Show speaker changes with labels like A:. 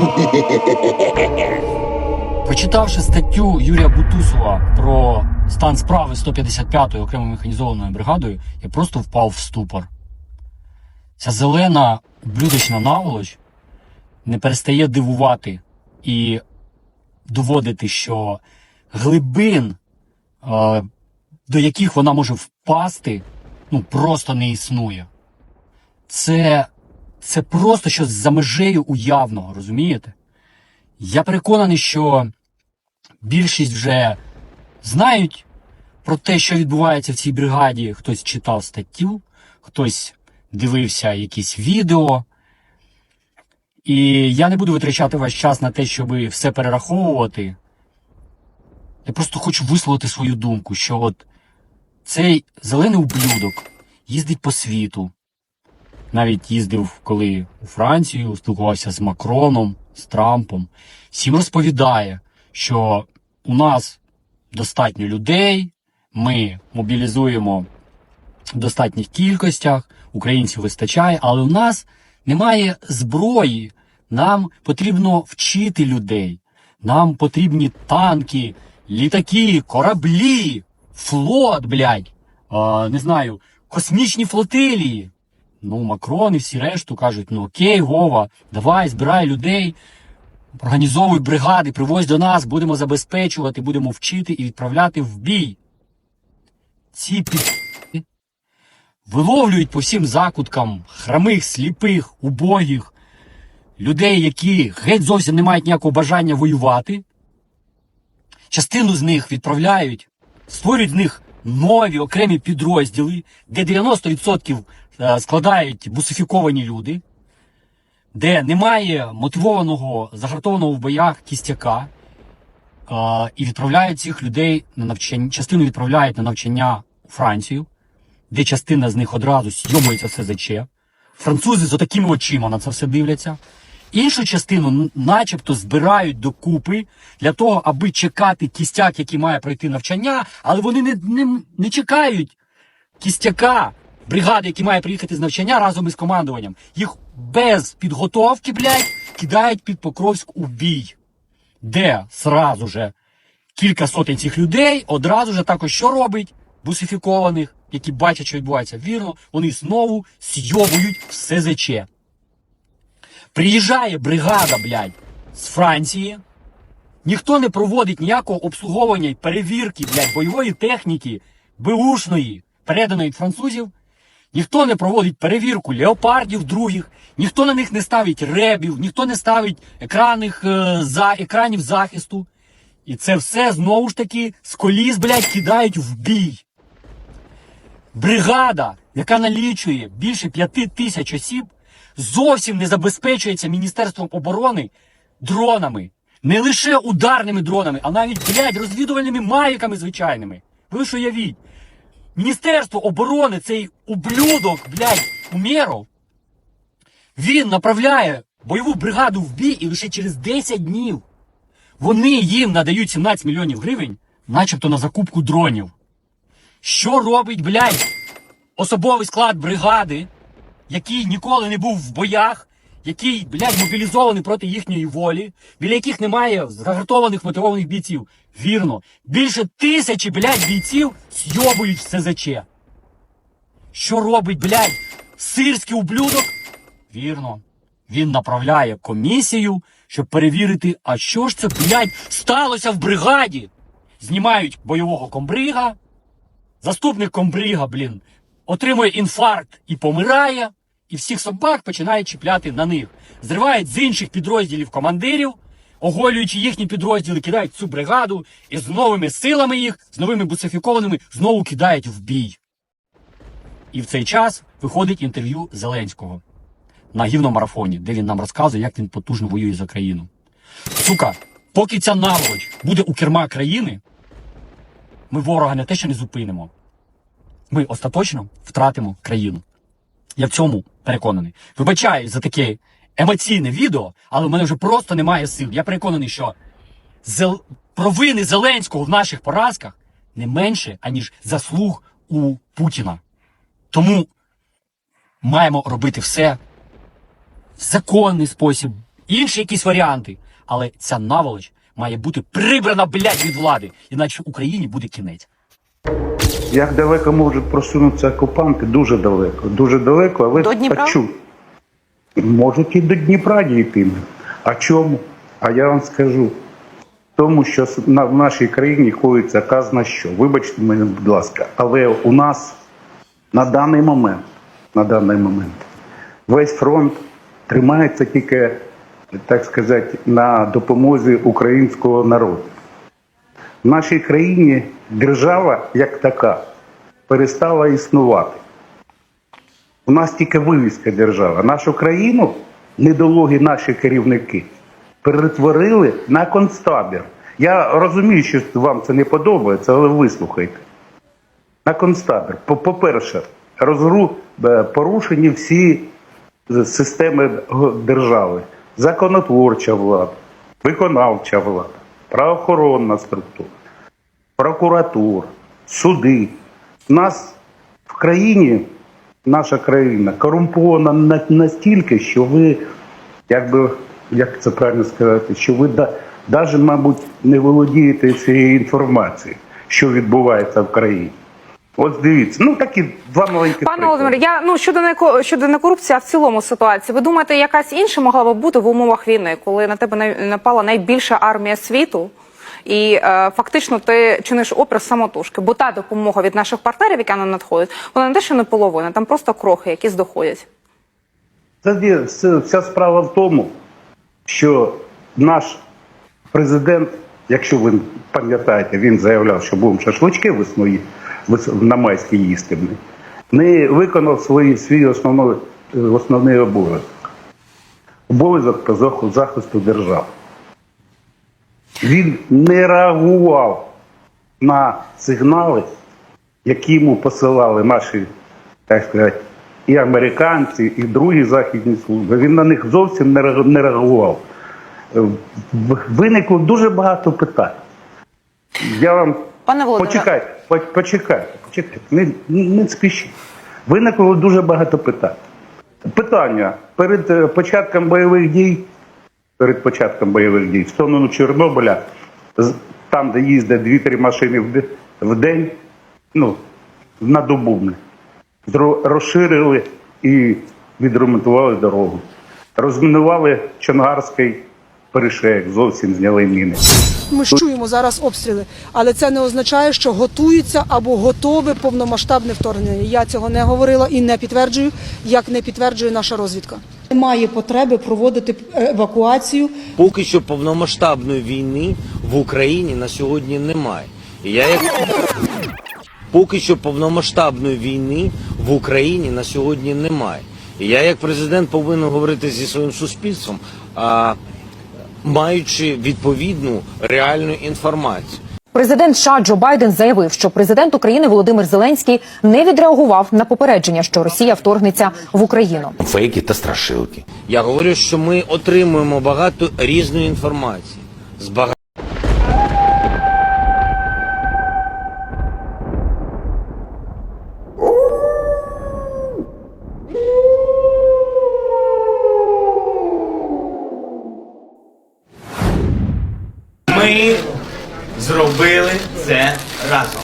A: Прочитавши статтю Юрія Бутусова про стан справи 155-ї окремої механізованої бригадою, я просто впав в ступор. Ця зелена блюдочна наволоч не перестає дивувати і доводити, що глибин, е, до яких вона може впасти, ну просто не існує. Це, це просто щось за межею уявного, розумієте? Я переконаний, що більшість вже знають про те, що відбувається в цій бригаді. Хтось читав статтю, хтось дивився якісь відео. І я не буду витрачати ваш час на те, щоб все перераховувати. Я просто хочу висловити свою думку, що от цей зелений ублюдок їздить по світу. Навіть їздив, коли у Францію, спілкувався з Макроном, з Трампом. Всім розповідає, що у нас достатньо людей, ми мобілізуємо в достатніх кількостях, українців вистачає, але у нас немає зброї. Нам потрібно вчити людей. Нам потрібні танки, літаки, кораблі, флот, блядь, а, не знаю, космічні флотилії. Ну, Макрон і всі решту кажуть: ну окей, Вова, давай, збирай людей, організовуй бригади, привозь до нас, будемо забезпечувати, будемо вчити і відправляти в бій. Ці під... виловлюють по всім закуткам храмих, сліпих, убогих, людей, які геть зовсім не мають ніякого бажання воювати. Частину з них відправляють, створюють з них нові окремі підрозділи, де 90% е, складають бусифіковані люди, де немає мотивованого, загартованого в боях кістяка, е, і відправляють цих людей на навчання, частину відправляють на навчання у Францію, де частина з них одразу сйомується в СЗЧ. Французи з отакими очима на це все дивляться. Іншу частину начебто збирають докупи для того, аби чекати кістяк, який має пройти навчання, але вони не, не, не чекають кістяка, бригади, який має приїхати з навчання разом із командуванням. Їх без підготовки, блядь, кидають під Покровськ у бій. Де сразу же кілька сотень цих людей одразу же також що робить? Бусифікованих, які бачать, що відбувається. Вірно, вони знову сйобують в СЗЧ. Приїжджає бригада, блядь, з Франції. Ніхто не проводить ніякого обслуговування і перевірки, блядь, бойової техніки, беушної, переданої від французів. Ніхто не проводить перевірку леопардів других, ніхто на них не ставить ребів, ніхто не ставить екранних, е, за, екранів захисту. І це все знову ж таки з коліс, блядь, кидають в бій. Бригада, яка налічує більше п'яти тисяч осіб, зовсім не забезпечується Міністерством оборони дронами. Не лише ударними дронами, а навіть, блядь, розвідувальними мавіками звичайними. Ви що явіть? Міністерство оборони, цей ублюдок, блядь, Умєров, він направляє бойову бригаду в бій і лише через 10 днів вони їм надають 17 мільйонів гривень, начебто на закупку дронів. Що робить, блядь, особовий склад бригади, який ніколи не був в боях, який, блядь, мобілізований проти їхньої волі, біля яких немає загартованих мотивованих бійців. Вірно, більше тисячі, блядь, бійців сйобують в СЗЧ. Що робить, блядь, сирський ублюдок? Вірно. Він направляє комісію, щоб перевірити, а що ж це, блядь, сталося в бригаді. Знімають бойового комбрига, заступник комбрига, блін, отримує інфаркт і помирає, і всіх собак починають чіпляти на них. Зривають з інших підрозділів командирів, оголюючи їхні підрозділи, кидають цю бригаду і з новими силами їх, з новими бусифікованими, знову кидають в бій. І в цей час виходить інтерв'ю Зеленського на гівномарафоні, де він нам розказує, як він потужно воює за країну. Сука, поки ця наволоч буде у керма країни, ми ворога не те, що не зупинимо. Ми остаточно втратимо країну. Я в цьому переконаний. Вибачаю за таке емоційне відео, але в мене вже просто немає сил. Я переконаний, що зел... провини Зеленського в наших поразках не менше, аніж заслуг у Путіна. Тому маємо робити все в законний спосіб інші якісь варіанти. Але ця наволоч має бути прибрана, блядь, від влади, іначе Україні буде кінець.
B: Як далеко можуть просунутися окупанти? Дуже далеко. Дуже далеко, але
C: До Дніпра?
B: а чу- Можуть і до Дніпра дійти. А чому? А я вам скажу. Тому що в нашій країні коїться казна що. Вибачте мене, будь ласка, але у нас на даний момент, на даний момент весь фронт тримається тільки, так сказати, на допомозі українського народу. В нашій країні держава як така перестала існувати. У нас тільки вивіска держава. Нашу країну недолугі наші керівники перетворили на концтабір. Я розумію, що вам це не подобається, але вислухайте. На концтабір. По- По-перше, розру е, порушені всі системи держави. Законотворча влада, виконавча влада, правоохоронна структура прокуратура, суди. Нас в країні, наша країна корумпована настільки, що ви, як би, як це правильно сказати, що ви навіть, мабуть, не володієте цією інформацією, що відбувається в країні. От дивіться, ну такі два маленькі
C: Пане Володимире, я ну щодо не щодо не корупції, а в цілому ситуації. Ви думаєте, якась інша могла б бути в умовах війни, коли на тебе напала найбільша армія світу? І е, фактично ти чиниш опір самотужки, бо та допомога від наших партнерів, яка нам надходить, вона не те, що не половина, там просто крохи, які здоходять.
B: Це вся справа в тому, що наш президент, якщо ви пам'ятаєте, він заявляв, що будемо шашлички весною вес- на майській їсти, не виконав свої, свій основний, основний обов'язок. Обов'язок по захисту держави. Він не реагував на сигнали, які йому посилали наші, так сказати, і американці, і другі західні служби. Він на них зовсім не реагував. Е, Виникло дуже багато питань. Я вам
C: Пане Володимире.
B: почекайте, по- почекайте, почекайте, не, не спішіть. Виникло дуже багато питань. Питання перед е, початком бойових дій, перед початком бойових дій в сторону Чорнобиля, там, де їздять дві-три машини в день, ну, на добу, розширили і відремонтували дорогу. Розмінували Чонгарський перешеєк, зовсім зняли міни.
D: Ми ж чуємо зараз обстріли, але це не означає, що готується або готове повномасштабне вторгнення. Я цього не говорила і не підтверджую, як не підтверджує наша розвідка. Немає потреби проводити евакуацію
E: Поки що повномасштабної війни в Україні на сьогодні немає. Я як поки що повномасштабної війни в Україні на сьогодні немає. Я як президент повинен говорити зі своїм суспільством, а, маючи відповідну реальну інформацію.
F: Президент США Джо Байден заявив, що президент України Володимир Зеленський не відреагував на попередження, що Росія вторгнеться в Україну.
G: фейки та страшилки.
E: Я говорю, що ми отримуємо багато різної інформації з багатьох
H: Ми зробили це разом.